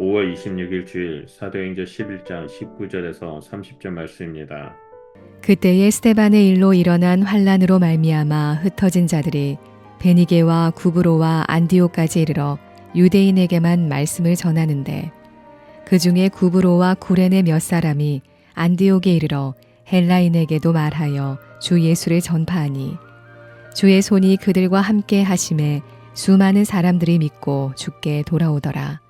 5월 26일 주일 사도행전 11장 19절에서 30절 말씀입니다. 그때에 스테반의 일로 일어난 환란으로 말미암아 흩어진 자들이 베니게와 구브로와 안디오까지 이르러 유대인에게만 말씀을 전하는데 그 중에 구브로와 구레네 몇 사람이 안디옥에 이르러 헬라인에게도 말하여 주 예수를 전파하니 주의 손이 그들과 함께 하심에 수많은 사람들이 믿고 죽게 돌아오더라.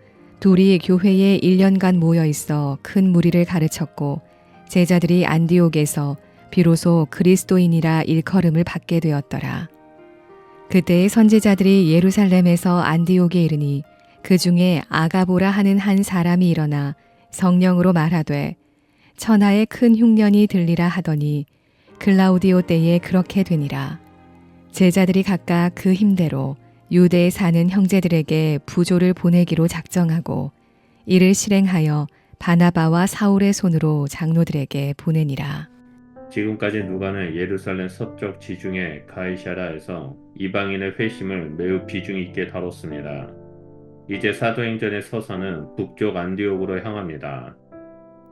둘이 교회에 1년간 모여 있어 큰 무리를 가르쳤고 제자들이 안디옥에서 비로소 그리스도인이라 일컬음을 받게 되었더라. 그때의 선지자들이 예루살렘에서 안디옥에 이르니 그 중에 아가보라 하는 한 사람이 일어나 성령으로 말하되 천하의 큰 흉년이 들리라 하더니 글라우디오 때에 그렇게 되니라. 제자들이 각각 그 힘대로 유대에 사는 형제들에게 부조를 보내기로 작정하고 이를 실행하여 바나바와 사울의 손으로 장로들에게 보내니라. 지금까지 누가는 예루살렘 서쪽 지중해 가이샤라에서 이방인의 회심을 매우 비중 있게 다뤘습니다. 이제 사도행전의 서사는 북쪽 안디옥으로 향합니다.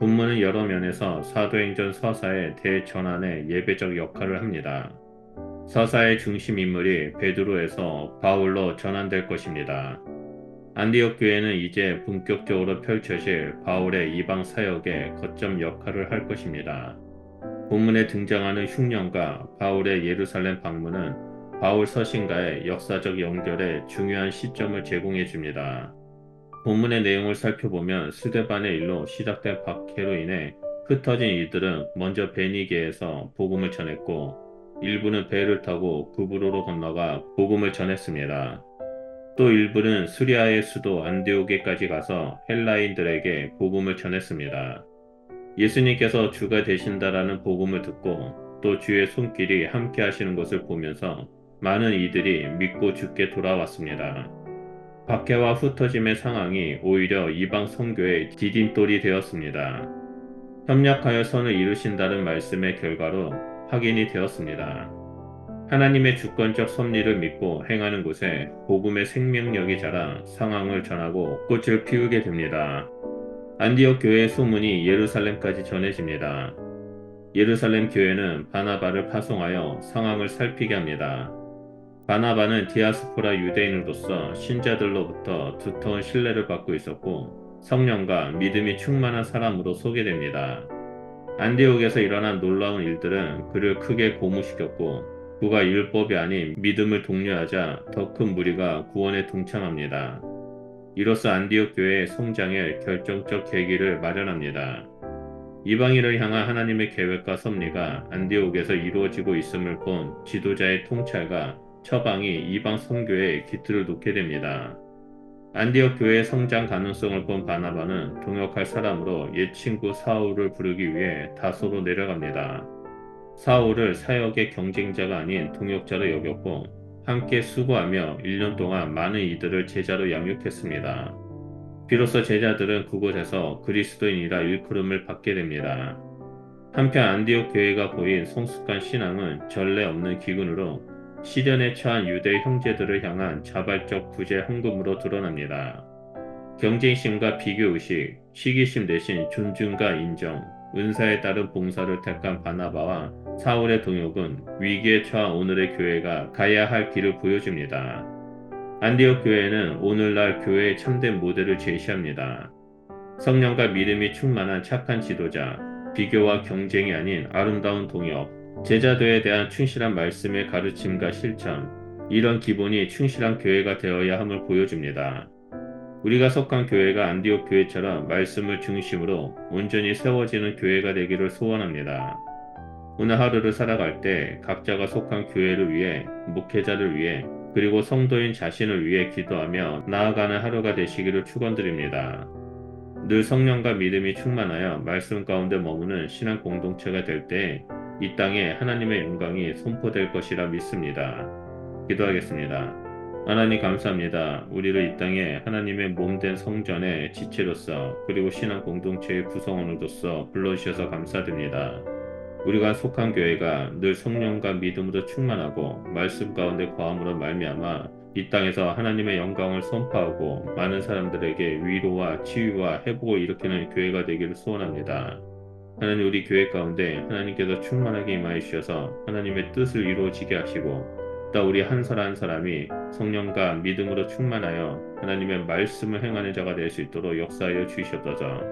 본문은 여러 면에서 사도행전 서사의 대전환의 예배적 역할을 합니다. 서사의 중심 인물이 베드로에서 바울로 전환될 것입니다. 안디옥 교회는 이제 본격적으로 펼쳐질 바울의 이방 사역의 거점 역할을 할 것입니다. 본문에 등장하는 흉년과 바울의 예루살렘 방문은 바울 서신과의 역사적 연결에 중요한 시점을 제공해 줍니다. 본문의 내용을 살펴보면 스데반의 일로 시작된 박해로 인해 흩어진 이들은 먼저 베니게에서 복음을 전했고 일부는 배를 타고 구브로로 건너가 복음을 전했습니다. 또 일부는 수리아의 수도 안디오게까지 가서 헬라인들에게 복음을 전했습니다. 예수님께서 주가 되신다라는 복음을 듣고 또 주의 손길이 함께 하시는 것을 보면서 많은 이들이 믿고 죽게 돌아왔습니다. 박해와 흩어짐의 상황이 오히려 이방 선교의 디딤돌이 되었습니다. 협력하여 선을 이루신다는 말씀의 결과로 확인이 되었습니다. 하나님의 주권적 섭리를 믿고 행하는 곳에 복음의 생명력이 자라 상황을 전하고 꽃을 피우게 됩니다. 안디옥 교회의 소문이 예루살렘까지 전해집니다. 예루살렘 교회는 바나바를 파송하여 상황을 살피게 합니다. 바나바는 디아스포라 유대인으로서 신자들로부터 두터운 신뢰를 받고 있었고 성령과 믿음이 충만한 사람으로 소개됩니다. 안디옥에서 일어난 놀라운 일들은 그를 크게 고무시켰고 그가 율법이 아닌 믿음을 독려하자 더 큰 무리가 구원에 동참합니다. 이로써 안디옥 교회의 성장에 결정적 계기를 마련합니다. 이방인을 향한 하나님의 계획과 섭리가 안디옥에서 이루어지고 있음을 본 지도자의 통찰과 처방이 이방 선교에 기틀을 놓게 됩니다. 안디옥 교회의 성장 가능성을 본 바나바는 동역할 사람으로 옛 친구 사울을 부르기 위해 다소로 내려갑니다. 사울을 사역의 경쟁자가 아닌 동역자로 여겼고 함께 수고하며 1년 동안 많은 이들을 제자로 양육했습니다. 비로소 제자들은 그곳에서 그리스도인이라 일컬음을 받게 됩니다. 한편 안디옥 교회가 보인 성숙한 신앙은 전례 없는 기근으로 시련에 처한 유대 형제들을 향한 자발적 구제 헌금으로 드러납니다. 경쟁심과 비교의식, 시기심 대신 존중과 인정, 은사에 따른 봉사를 택한 바나바와 사울의 동역은 위기에 처한 오늘의 교회가 가야 할 길을 보여줍니다. 안디옥 교회는 오늘날 교회의 참된 모델을 제시합니다. 성령과 믿음이 충만한 착한 지도자, 비교와 경쟁이 아닌 아름다운 동역, 제자도에 대한 충실한 말씀의 가르침과 실천, 이런 기본이 충실한 교회가 되어야 함을 보여줍니다. 우리가 속한 교회가 안디옥 교회처럼 말씀을 중심으로 온전히 세워지는 교회가 되기를 소원합니다. 오늘 하루를 살아갈 때 각자가 속한 교회를 위해, 목회자를 위해, 그리고 성도인 자신을 위해 기도하며 나아가는 하루가 되시기를 축원드립니다. 늘 성령과 믿음이 충만하여 말씀 가운데 머무는 신앙 공동체가 될 때 이 땅에 하나님의 영광이 선포될 것이라 믿습니다. 기도하겠습니다. 하나님 감사합니다. 우리를 이 땅에 하나님의 몸된 성전의 지체로서 그리고 신앙 공동체의 구성원으로서 불러주셔서 감사드립니다. 우리가 속한 교회가 늘 성령과 믿음으로 충만하고 말씀 가운데 거함으로 말미암아 이 땅에서 하나님의 영광을 선포하고 많은 사람들에게 위로와 치유와 회복을 일으키는 교회가 되기를 소원합니다. 하나님 우리 교회 가운데 하나님께서 충만하게 임하여 주셔서 하나님의 뜻을 이루어지게 하시고 또 우리 한 사람 한 사람이 성령과 믿음으로 충만하여 하나님의 말씀을 행하는 자가 될 수 있도록 역사하여 주시옵소서.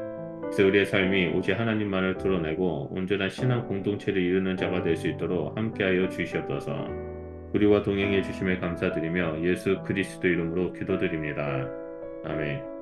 그래서 우리의 삶이 오직 하나님만을 드러내고 온전한 신앙 공동체를 이루는 자가 될 수 있도록 함께하여 주시옵소서. 우리와 동행해 주심에 감사드리며 예수 그리스도 이름으로 기도드립니다. 아멘.